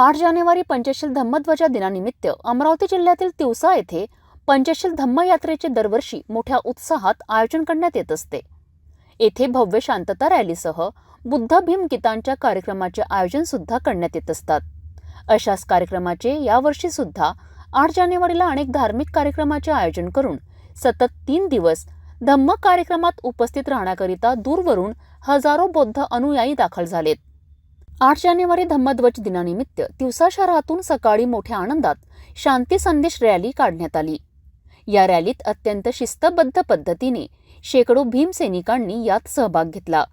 आठ जानेवारी पंचशील धम्मध्वजा दिनानिमित्त अमरावती जिल्ह्यातील तिवसा येथे पंचशील धम्म यात्रेचे दरवर्षी मोठ्या उत्साहात आयोजन करण्यात येत असते. येथे भव्य शांतता रॅलीसह बुद्ध भीम गीतांच्या कार्यक्रमाचे आयोजन सुद्धा करण्यात येत असतात. अशाच कार्यक्रमाचे यावर्षी सुद्धा आठ जानेवारीला अनेक धार्मिक कार्यक्रमाचे आयोजन करून सतत तीन दिवस धम्म कार्यक्रमात उपस्थित राहण्याकरिता दूरवरून हजारो बौद्ध अनुयायी दाखल झालेत. आठ जानेवारी धम्मध्वज दिनानिमित्त तिवसा शहरातून सकाळी मोठ्या आनंदात शांती संदेश रॅली काढण्यात आली. या रॅलीत अत्यंत शिस्तबद्ध पद्धतीने शेकडो भीमसैनिकांनी यात सहभाग घेतला.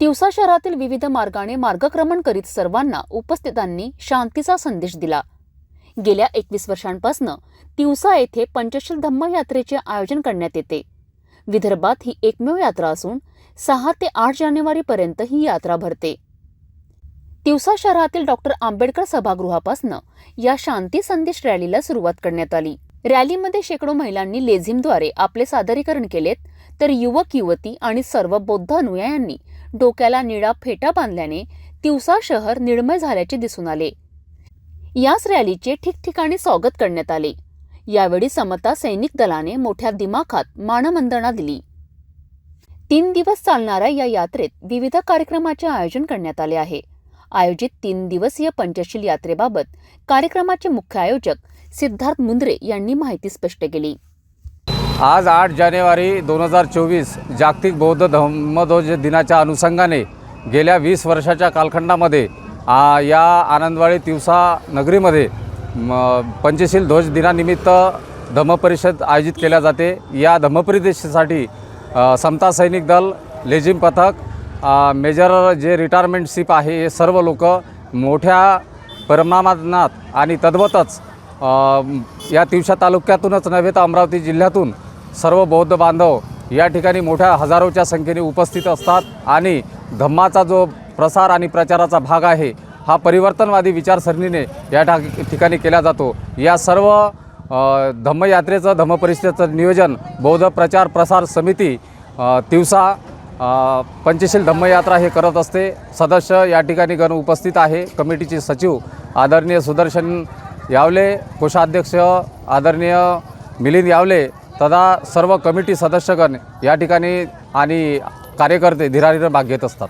तिवसा शहरातील विविध मार्गाने मार्गक्रमण करीत सर्वांना उपस्थितांनी शांतीचा संदेश दिला. गेल्या एकवीस वर्षांपासून तिवसा येथे पंचशील धम्म यात्रेचे आयोजन करण्यात येते. विदर्भात ही एकमेव यात्रा असून सहा ते आठ जानेवारीपर्यंत ही यात्रा भरते. तिवसा शहरातील डॉक्टर आंबेडकर सभागृहापासून या शांती संदेश रॅलीला सुरुवात करण्यात आली. रॅलीमध्ये शेकडो महिलांनी लेझिमद्वारे आपले सादरीकरण केलेत तर युवक युवती आणि सर्व बौद्ध अनुयायांनी डोक्याला निळा फेटा बांधल्याने तिवसा शहर निर्मय झाल्याचे दिसून आले. याच रॅलीचे ठिकठिकाणी स्वागत करण्यात आले. यावेळी समता सैनिक दलाने मोठ्या दिमाखात मानवंदना दिली. तीन दिवस चालणाऱ्या या यात्रेत विविध कार्यक्रमाचे आयोजन करण्यात आले आहे. आयोजित तीन दिवसीय पंचशील यात्रेबाबत कार्यक्रमाचे मुख्य आयोजक सिद्धार्थ मुंद्रे यांनी माहिती स्पष्ट केली. आज आठ जानेवारी दोन हजार चोवीस जागतिक बौद्ध धम्मध्वज दिनाच्या अनुषंगाने गेल्या वीस वर्षाच्या कालखंडामध्ये या आनंदवाडी तिवसा नगरीमध्ये पंचशील ध्वज दिनानिमित्त धम्मपरिषद आयोजित केल्या जाते. या धम्मपरिषदेसाठी समता सैनिक दल लेझिम पथक मेजर जे रिटायरमेंट शिप आहे हे सर्व लोक मोठ्या परिमाणात आणि तद्वतच या तिवशा तालुक्यातूनच नव्हे तर अमरावती जिल्ह्यातून सर्व बौद्ध बांधव या ठिकाणी मोठ्या हजारोच्या संख्येने उपस्थित असतात आणि धम्माचा जो प्रसार आणि प्रचाराचा भाग आहे हा परिवर्तनवादी विचारसरणीने या ठा ठिकाणी केला जातो. या सर्व धम्मयात्रेचं धम्मपरिषदेचं नियोजन बौद्ध प्रचार प्रसार समिती तिवसा पंचशील धम्मयात्रा हे करत असते. सदस्य या ठिकाणी गण उपस्थित आहे. कमिटीचे सचिव आदरणीय सुदर्शन यावले कोषाध्यक्ष आदरणीय मिलिंद यावले तदा सर्व कमिटी सदस्यगण या ठिकाणी आणि कार्यकर्ते धीराधीर भाग घेत असतात.